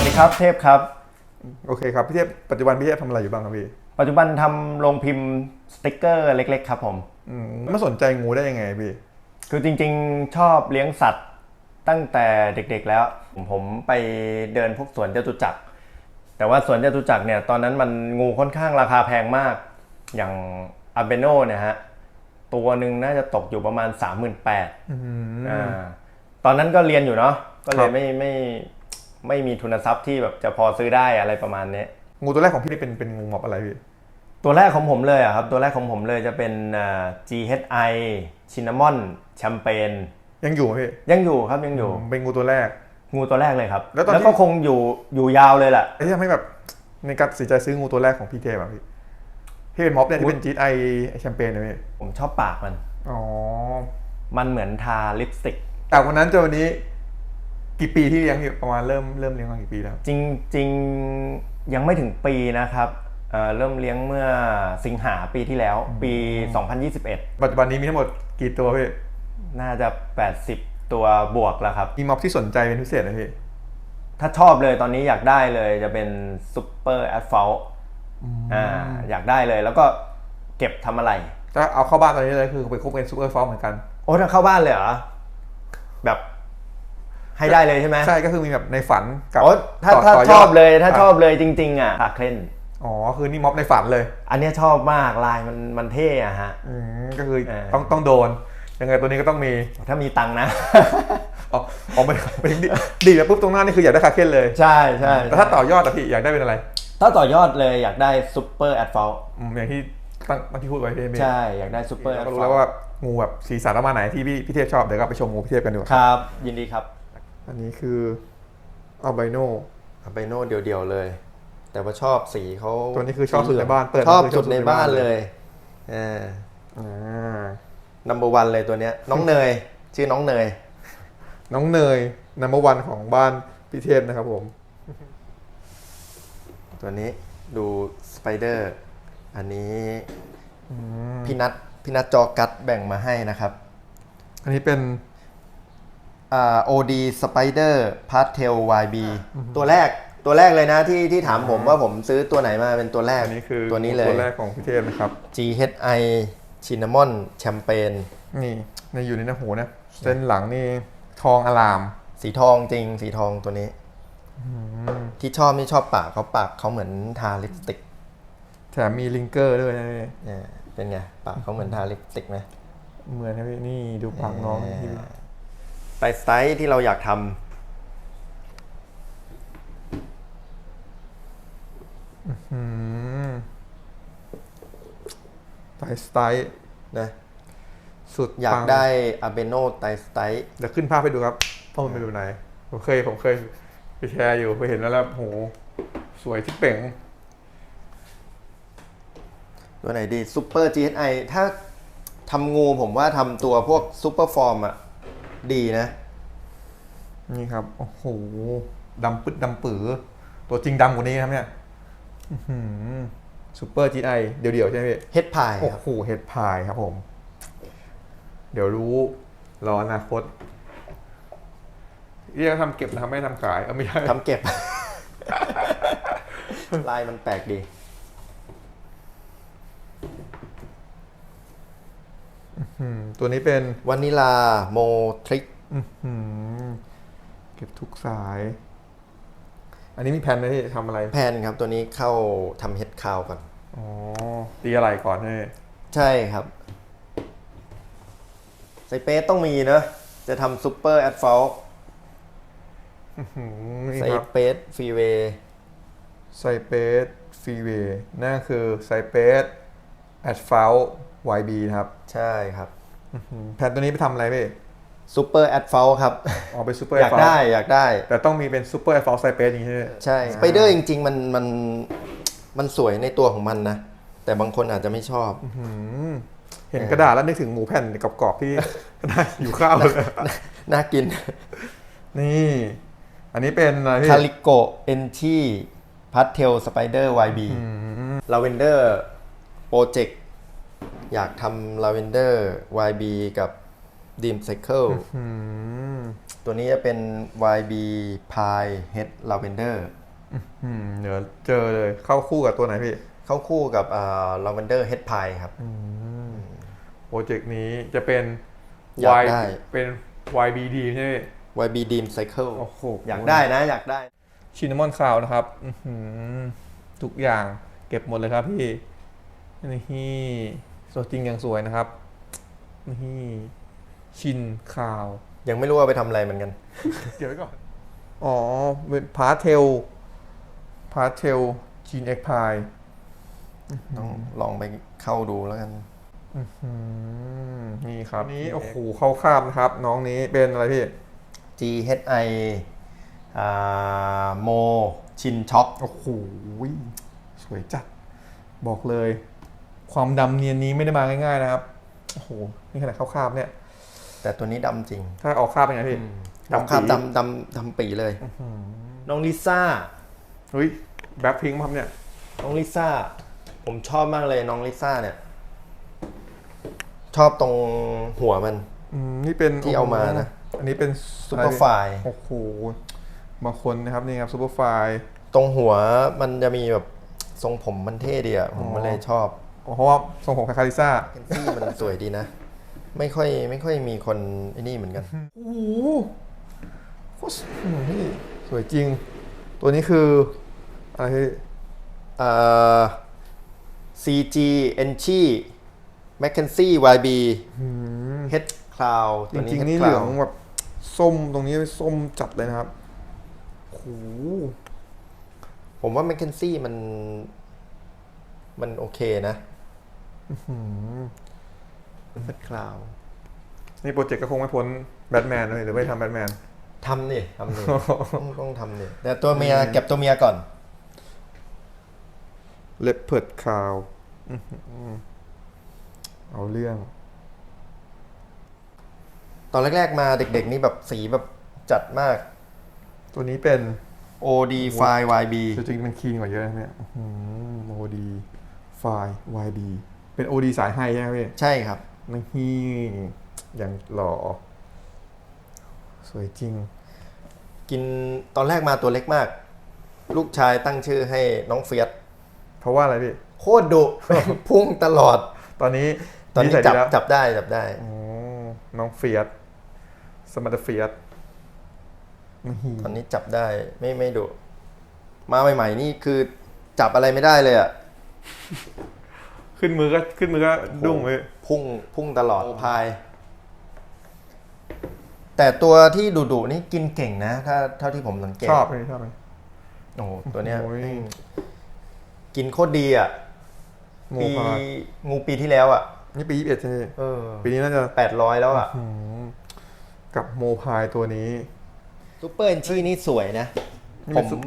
วัสดีครับเทพครับ โอเคครับพี่เทพปัจจุบันพี่เทพทำอะไรอยู่บ้างครับพี่ปัจจุบันทำโรงพิมพ์สติกเกอร์เล็ก ๆ ครับผม อืมมาสนใจงูได้ยังไงพี่คือจริงๆชอบเลี้ยงสัตว์ตั้งแต่เด็กๆแล้วผมไปเดินพวกสวนจตุจักร แต่ว่าสวนจตุจักรเนี่ยตอนนั้นมันงูค่อนข้างราคาแพงมาก อย่างอาเบโนเนี่ยฮะตัวหนึ่งน่าจะตกอยู่ประมาณ 3 8 0 0 0อืมอ่าตอนนั้นก็เรียนอยู่เนาะก็เลครัยบไม่ไม่ ไม่มีทุนทรัพย์ที่แบบจะพอซื้อได้อะไรประมาณนี้งูตัวแรกของพี่นี่เป็นเป็นงูม็อบอะไรพี่ตัวแรกของผมเลยอะครับ ตัวแรกของผมเลยจะเป็นอ่า GHI ชินนามอนแชมเปญยังอยู่ไหมพี่ยังอยู่ครับยังอยู่เป็นงูตัวแรก งูตัวแรกเลยครับ แล้วตอนที่ก็คงอยู่อยู่ยาวเลยแหละไอ้ที่ทำให้แบบในการตัดสินใจซื้องูตัวแรกของพี่เทพอะพี่พี่เป็นม็อบเนี่ยที่เป็นจีไอแชมเปญนะพี่ผมชอบปากมันอ๋อมันเหมือนทาลิปสติกแต่วันนั้นจนวันนี้ กี่ปีที่เลี้ยงพี่ประมาณเริ่มเริ่มเลี้ยงมากี่ปีแล้ว จริงจริงๆยังไม่ถึงปีนะครับเอ่อเริ่มเลี้ยงเมื่อสิงหาปีที่แล้ว ปี 2021 ปัจจุบันนี้มีทั้งหมดกี่ตัวพี่น่าจะ 80 ตัวบวกแล้วครับ มีม็อบที่สนใจเป็นพิเศษนะพี่ถ้าชอบเลยตอนนี้อยากได้เลยจะเป็นซูเปอร์แอดฟอลอ่าอยากได้เลยแล้วก็เก็บทำอะไรถ้าเอาเข้าบ้านตอนนี้เลยคือไปคบเป็นซูเปอร์ฟอลเหมือนกัน โอ้ถ้าเข้าบ้านเลยเหรอแบบ ให้ได้เลยใช่ไหมใช่ก็คือมีแบบในฝันกับโอ้ถ้าต่ถ้าต่ยชดอบเลยถ้าชอบเลยจริง ๆ อะปากเคล่นอ๋อคือนี่ม็อบในฝันเลย อันเนี้ยชอบมากลายมันมันเท่อะฮะอืมก็คือเออต้องต้องโดนยังไงตัวนี้ก็ต้องมีถ้ามีตังค์นะอ๋ออ๋อไม่ไม่ดีดีแล้วปุ๊บตรงหน้านี่คืออยากได้คาเคนเลย ใช่ใช่แต่ถ้าต่อยอดอะพี่อยากได้เป็นอะไร ถ้าต่อยอดเลยอยากได้ซูเปอร์แอดฟอลอืมอย่างที่ตั้งตั้งที่พูดไว้พี่เมย์ใช่ อยากได้ซูเปอร์แอเราดก็รู้ฟอแล้ลวว่างูแบบสีสันประมาณไหนที่พี่พี่เทพชอบเดี๋ยวก็ไปชมงูพี่เทพกันดีกว่าครับ ยินดีครับ อันนี้คืออัลไบโนอาไปโน่เดียวๆเลย แต่ว่าชอบสีเขาตัวนี้คือชอบสุดในบ้านเปิดชอบมาคือสุดในบ้านเลยเอออ่านัมเบอร์วันเลยตัวเนี้ย น้องเนย ชื่อน้องเนย น้องเนยนัมเบอร์วันของบ้านพี่เทพนะครับผม ตัวนี้ดูสไปเดอร์อันนี้พี่นัทพี่นัทจอกัดแบ่งมาให้นะครับ อันนี้เป็น อ่า OD Spider Pastel YB ตัวแรกตัวแรกเลยนะที่ที่ถามผมว่าผมซื้อตัวไหนมาเป็นตัวแรกอันนี้คือตัวนี้เลยตัวแรกของพี่เทพนะครับ GHI Cinnamon Champagne นี่ในอยู่ในหน้าหูนะเส้นหลังนี่ทองอลาม สีทองจริงสีทองตัวนี้ที่ชอบนี่ชอบปากเขาปากเขาเหมือนทาลิปสติกแถมมีลิงเกอร์ด้วยนะพี่เนี่ยเป็นไงปากเขาเหมือนทาลิปสติกไหมเหมือนนะพี่นี่ดูปากน้องที่ ไปสไตล์ที่เราอยากทอืมไตสไตล์ำนะ สุดอยากปังได้อาเบโนไตสไตล์เดี๋ยวขึ้นภาพให้ดูครับเพราะมันเป็นแบบไหน ผมเคย ผมเคยไปแชร์อยู่ไปเห็นแล้วแล้วโห สวยที่เป่ง ตัวไหนดีซูเปอร์ GHI ถ้าทำงูผมว่าทำตัวพวกซูเปอร์ฟอร์มอะ ดีนะ นี่ครับ โอ้โหดำปึ๊ดดำปือตัวจริงดำกว่านี้นะครับเนี่ยซูเปอร์จีไอเดี่ยวๆใช่ไหมพี่เฮดพายโอ้ครับโหเห็ดพายครับผม เดี๋ยวรู้ รออนาคตเรียกทำเก็บนะครับไม่ทำขาย เอาไม่ใช่ทำเก็บ ลายมันแปลกดี อืม ตัวนี้เป็นวานิลาโมทริกอื้อหือเก็บทุกสาย อันนี้มีแผนไหมที่ทำอะไรแพนครับตัวนี้เข้าทำเฮดคาวก่อนอ๋อตีอะไรก่อนให้ใช่ครับไซเปสต้องมีเนอะจะทำซูเปอร์แอดฟอลอื้อหือนี่ไซครับเปสฟรีเวย์ไซเปสฟรีเวย์นั่นคือไซเปสแอดฟาล YB นะครับ ใช่ครับอื้อหือแผนตัวนี้ไปทำอะไรพี่ซูเปอร์แอดฟอลครับอ๋อเป็นซูเปอร์อยากได้อยากได้ แต่ต้องมีเป็นซูเปอร์แอดฟาลไซเปสอย่างนี้ใช่ไหมใช่สไปเดอร์จริง ๆ มันมันมันสวยในตัวของมันนะ แต่บางคนอาจจะไม่ชอบอืมเห็นกระดาษแล้วนึกถึงหมูแผ่นกรอบๆที่ได้อยู่ข้าวเลยน่ากิน นี่ อันนี้เป็นอะไรพี่คาริโกเอนชีพัทเทลสไปเดอร์ YB ลาเวนเดอร์โปรเจกต์ อยากทำลาเวนเดอร์ YB กับดีมไซเคิลอืมตัวนี้จะเป็น YB Pie Head Lavender อืมเดี๋ยวเจอเลยเข้าคู่กับตัวไหนพี่ เข้าคู่กับอ่า Lavender Head Pie ครับโปรเจกต์นี้จะเป็นอยาก Y ได้เป็น YBD ใช่ไหมพี่ YB Dream Cycle โอ้โหอยากได้นะ อยากได้ชินนามอนคาวนะครับอื้อหือทุกอย่างเก็บหมดเลยครับพี่นี่ สวยจริงอย่างสวยนะครับนี่ชินคาว ยังไม่รู้ว่าไปทำอะไรเหมือนกัน เดี๋ยวไว้ก่อน อ๋อเป็นพาเทลพาเทลจีนเอ็กพายต้องลองไปเข้าดูแล้วกัน นี่ครับ นี่โอ้โหเข้าคาบนะครับ น้องนี้เป็นอะไรพี่ GHI อ่าโมชินช็อคโอ้โหสวยจัด บอกเลย ความดำเนียนนี้ไม่ได้มาง่ายๆนะครับโอ้โหนี่ขนาดเข้าคาบเนี่ย แต่ตัวนี้ดำจริงถ้าออกคาบเป็นไงพี่ดำคาบดำดำดำปีเลย น้องลิซ่า เฮ้ยแบ็คพิงค์ครับเนี่ย น้องลิซ่า ผมชอบมากเลยน้องลิซ่าเนี่ย ชอบตรงหัวมัน อืมนี่เป็นที่เอามานะ อันนี้เป็นซุปเปอร์ไฟล์โอ้โหบางคนนะครับนี่ครับซูเปอร์ไฟล์ ตรงหัวมันจะมีแบบทรงผมมันเท่ดีอะผมก็เลยชอบ เพราะว่าทรงผมคล้ายๆลิซ่าเคนซี่มันสวยดีนะ ไม่ค่อยไม่ค่อยมีคนไอ้นี่เหมือนกันโอ้โหโคตรสวยพี่สวยจริง ตัวนี้คือ อะไรพี่เอ่อ CG e n c h i Mackenzie YB Head Cloud จตัวนี้ริง Head ๆนี่เหลือง Cloud แบบส้มตรงนี้ส้มจัดเลยนะครับโอ้โหผมว่า Mackenzie มัน มันโอเคนะ Head Cloud นี่โปรเจกต์ก็คงไม่พ้นแบทแมนเลยหรือไม่ทำแบทแมนทำนี่ทำนี่ต้องต้องทำนี่แต่ตัวเมียเก็บตัวเมียก่อนเลปเพิร์ดคาวเอาเรื่อง ตอนแรก ๆ มาเด็ก ๆ นี่แบบสีแบบจัดมาก ตัวนี้เป็น OD ไฟ YB จริงๆมันคีนกว่าเยอะนะเนี่ยโอดีไฟล์ YB เป็น OD สายไฮใช่ไหมพี่ใช่ครับนี่อย่างหล่อ สวยจริง กินตอนแรกมาตัวเล็กมาก ลูกชายตั้งชื่อให้น้องเฟียสเพราะว่าอะไรพี่ โคตรดุ พุ่งตลอด ตอนนี้ตอนนี้ใส่จับดีแล้วจับได้จับได้อ๋อน้องเฟียสสมาร์ทเฟียสนี่ตอนนี้จับได้ไม่ไม่ดุมาใหม่ๆนี่คือจับอะไรไม่ได้เลยอะ ขึ้นมือก็ขึ้นมือก็ดุ้งเลย พุ่งพุ่งตลอดพาย แต่ตัวที่ดุดุๆนี่กินเก่งนะ ถ้าเท่าที่ผมสังเกตชอบไหมชอบไหมโอ้โหตัวเนี้ยโอ้ย กินโคตรดีอะโมปีพางูปีที่แล้วอะนี่ปียี่สิบเอ็ดใช่ไหมเออปีนี้น่าจะแปดร้อยแล้วอะอืมกับโมพายตัวนี้ ซูเปอร์เอนชีนี่สวยนะ นี่ผเป็นม ซุป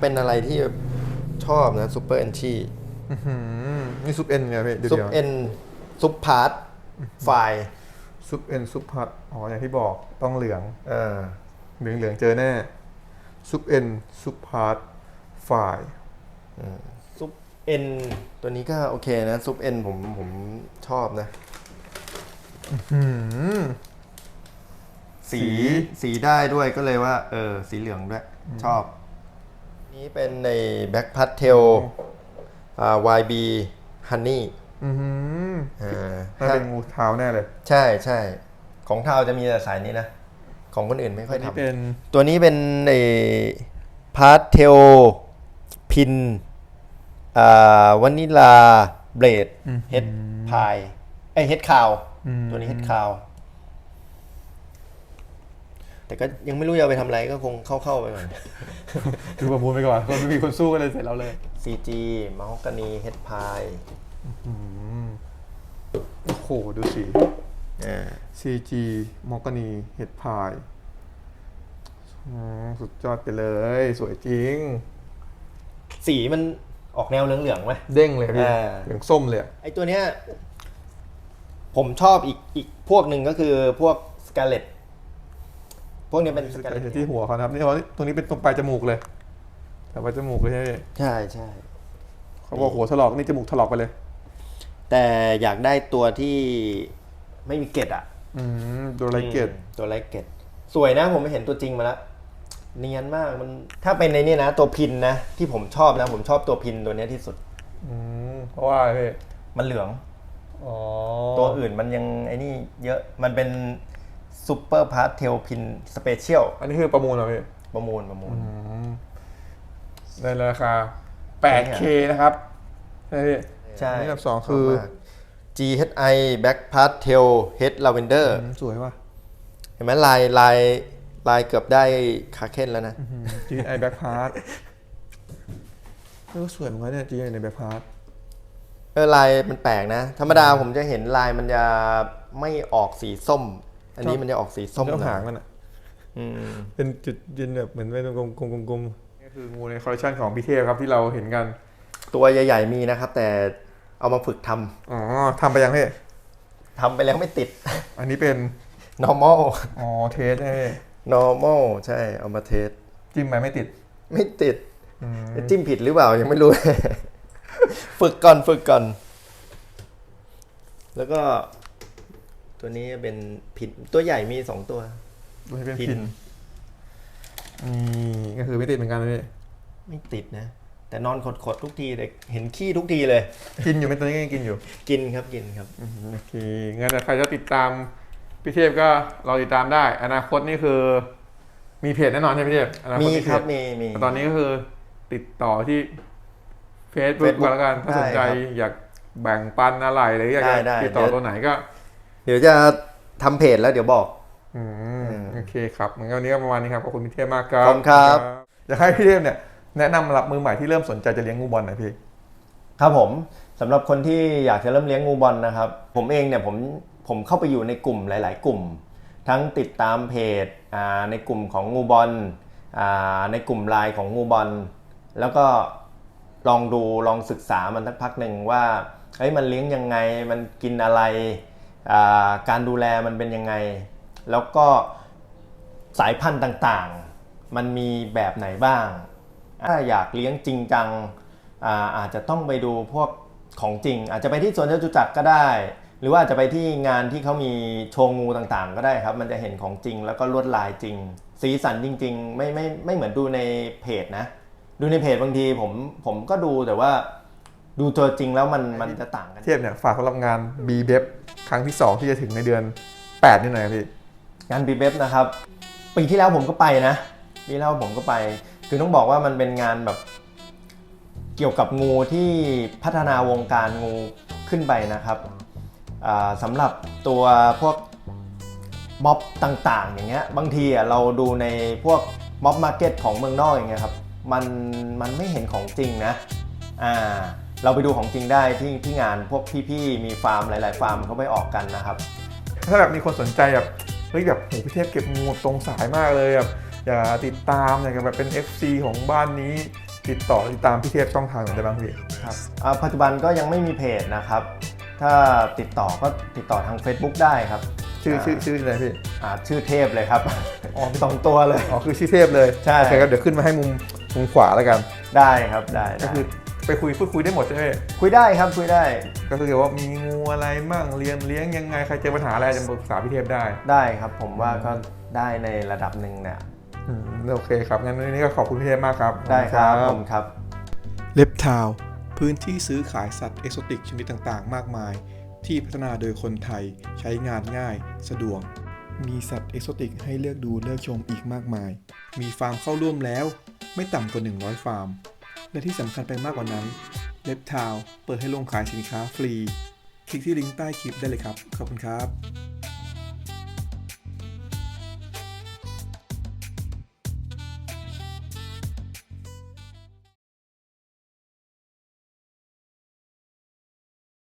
เป็นอะไรที่ชอบนะซูเปอร์เอนชีอื้อหือ นี่ซุปเอ็นไงพี่เดี๋ยวซุปเดี๋ยวเอ็นซุปพาร์ทไฟซุปเอ็นซุปพัดอ๋ออย่างที่บอกต้องเหลืองเออเหลืองเหลืองๆเจอแน่ซุปเอ็นซุปพัดฝ่ายซุปเอ็นตัวนี้ก็โอเคนะซุปเอ็นผมผมชอบนะอืมสีสีสีได้ด้วยก็เลยว่า เออ สีเหลืองด้วย ชอบ นี้เป็นในแบ็คพัทเทลอ่า YB Honey อือหืออ่าน่าเป็นงูเท้าแน่เลย ใช่ใช่ของทาวจะมีแต่สายนี้นะ ของคนอื่นไม่ค่อยนี่ทำเป็นตัวนี้เป็นในพาร์ทเทลพินอ่าวานิลาเบลดเฮดพายไอเฮดคาวตัวนี้เฮดคาว แต่ก็ยังไม่รู้จะเอาไปทำอะไรก็คงเข้าๆไปก่อนดูประมูลไปก่อนคนไม่มีคนสู้กันเลยเสร็จแล้วเลย CG มาฮอกกานีเฮดพายโอ้โห ดูสีอ่า CG มอกานีเห็ดพายอืมสุดยอดไปเลย สวยจริง สีมันออกแนวเหลืองๆไหม เด้งเลยพี่อ่า เหลืองส้มเลยอะไอตัวเนี้ยผมชอบอีกอีกพวกหนึ่งก็คือพวกสกาเลต พวกเนี้ยเป็นสกาเลตที่หัวเขานะครับนี่เขาตรงนี้เป็นตรงปลายจมูกเลยแต่ปลายจมูกเลยใช่ไหมใช่ใช่เขาบอกหัวถลอกนี่จมูกถลอกไปเลย แต่อยากได้ตัวที่ไม่มีเกล็ดอะอืมตัวไรเกตอืมตัวไลเกตสวยนะผมไปเห็นตัวจริงมาแล้วเนียนมากมันถ้าเป็นในนี่นะ ตัวพินนะที่ผมชอบนะ ผมชอบตัวพินตัวเนี้ยที่สุดอืมเพราะว่าอะไรพี่มันเหลืองอ๋อตัวอื่นมันยังไอ้นี่เยอะมันเป็น ซูเปอร์พาร์ทเทลพินสเปเชียลอันนี้คือประมูลเหรอพี่ประมูลประมูล ในราคา 8K นะครับใช่พี่ใช่อันนี้อันดับสองคือชบมาก GHI Back Pastel Head Lavender อืมสวยว่ะ เห็นไหมลายลายลายเกือบได้คาเคนแล้วนะจีไอแบ็คพาร์ทเออสวยเหมือนกันเนี่ยจีไอในแบ็คพาร์ทเออลายมันแปลกนะ ธรรมดาผมจะเห็นลายมันจะไม่ออกสีส้ม อันนี้มันจะออกสีส้มเจ้าหน่หางอยมันอะอืมเป็นจุดยืนแบบเหมือนเป็นกลมกลมกลมกลมนี่คืองูในคอลเลคชันของพี่เทพครับที่เราเห็นกัน ตัวใหญ่ ๆมีนะครับ แต่เอามาฝึกทำอ๋อทำไปยังพี่ทำไปแล้วไม่ติด อันนี้เป็น normal อ๋อเทสใช่พี่ normal ใช่เอามาเทสจิ้มไปไม่ติด ไม่ติดอืมจิ้มผิดหรือเปล่ายังไม่รู้ ฝึกก่อนฝึกก่อน แล้วก็ ตัวนี้เป็นผิดตัวใหญ่มีสองตัวดูให้เป็นพินพินนี่ก็คือไม่ติดเหมือนกันเลยพี่ไม่ติดนะ แต่นอนขดๆทุกทีเลยเห็นขี้ทุกทีเลย กินอยู่ไหมตอนนี้ก็ยังกินอยู่ กินครับกินครับโอเคงั้นใครจะติดตามพี่เทพก็รอติดตามได้ อนาคตนี่คือ มีเพจแน่นอนใช่ไหมพี่เทพอนาคตมีเพจครับมีมีแต่ตอนนี้ก็คือติดต่อที่ Facebook Facebook ก่อนแล้วกันถ้าสนใจได้ครับอยากแบ่งปันอะไรหรืออยากจะได้ได้ติดต่อเดี๋ยวตัวไหนก็ เดี๋ยวจะทำเพจแล้วเดี๋ยวบอกอืมอืมโอเคครับงั้นวันนี้ก็ประมาณนี้ครับขอบคุณพี่เทพมากครับขอบคุณครับอยากให้พี่เทพเนี่ยแนะนำสำหรับมือใหม่ที่เริ่มสนใจจะเลี้ยงงูบอลหน่อยพี่ครับผมสำหรับคนที่อยากจะเริ่มเลี้ยงงูบอลนะครับ ผมเองเนี่ยผมผมเข้าไปอยู่ในกลุ่มหลาย ๆ กลุ่ม ทั้งติดตามเพจอ่าในกลุ่มของงูบอลอ่าในกลุ่มไลน์ของงูบอลแล้วก็ลองดูลองศึกษามันสักพักหนึ่งว่าเฮ้ยมันเลี้ยงยังไงมันกินอะไรอ่า การดูแลมันเป็นยังไง แล้วก็สายพันธุ์ต่างๆ มันมีแบบไหนบ้าง ถ้าอยากเลี้ยงจริงจังอาอาจจะต้องไปดูพวกของจริง อาจจะไปที่สวนจตุจักรก็ได้ หรือว่าอาจจะไปที่งานที่เขามีโชว์งูต่างๆ ก็ได้ครับ มันจะเห็นของจริงแล้วก็ลวดลายจริง สีสันจริง ๆ ไม่ไม่ไม่เหมือนดูในเพจนะ ดูในเพจบางทีผมผมก็ดูแต่ว่า ดูตัวจริงแล้วมันมันจะต่างกัน เทพเนี่ยฝากสำหรับงาน b b e f ครั้งที่ 2 ที่จะถึงในเดือน 8 นี่หน่อยครับพี่ งานบีเบฟนะครับ ปีที่แล้วผมก็ไปนะปีที่แล้วผมก็ไป คือต้องบอกว่ามันเป็นงานแบบ เกี่ยวกับงูที่พัฒนาวงการงูขึ้นไปนะครับอ่าสำหรับตัวพวกม็อบต่างๆ อย่างเงี้ยบางทีอะเราดูในพวกม็อบมาร์เก็ตของเมืองนอกอย่างเงี้ยครับมันมันไม่เห็นของจริงนะอ่า เราไปดูของจริงได้ที่ที่งานพวกพี่ๆมีฟาร์มหลายๆ ฟาร์มเขาไปออกกันนะครับ ถ้าแบบมีคนสนใจแบบเฮ้ยแบบโหพี่เทพเก็บงูตรงสายมากเลยแบบอยากติดตามอยากจะแบบเป็น FC ของบ้านนี้ ติดต่อติดตามพี่เทพช่องทางไหนได้บ้างพี่ครับอ่าปัจจุบันก็ยังไม่มีเพจนะครับ ถ้าติดต่อก็ติดต่อทาง Facebook ได้ครับ ชื่อชื่อชื่ออะไรพี่อ่าชื่อเทพเลยครับอ๋อสองตัวเลยอ๋อคือชื่อเทพเลยใช่โอเคครับเดี๋ยวขึ้นมาให้มุมมุมขวาแล้วกันได้ครับได้ก็ได้คือ ไปคุยพูดคุยได้หมดใช่ไหมคุยได้ครับคุยได้ ก็คือเกี่ยวว่ามีงูอะไรมั่งเลี้ยงเลี้ยงยังไงใครเจอปัญหาอะไรจะปรึกษาพี่เทพได้ ได้ครับ ผมว่าก็ได้ในระดับหนึ่งเนี่ยอืมโอเคครับงั้นวันนี้ก็ขอบคุณพี่เทพมากครับได้ครับผมครับเล็บทาวพื้นที่ซื้อขายสัตว์เอกโซติกชนิดต่างๆ มากมาย ที่พัฒนาโดยคนไทยใช้งานง่าย สะดวกมีสัตว์เอกโซติกให้เลือกดูเลือกชมอีกมากมาย มีฟาร์มเข้าร่วมแล้ว ไม่ต่ำกว่า 100 ฟาร์ม และที่สำคัญไปมากกว่านั้นเล็บทาวเปิดให้ลงขายสินค้าฟรี คลิกที่ลิงก์ใต้คลิปได้เลยครับ ขอบคุณครับ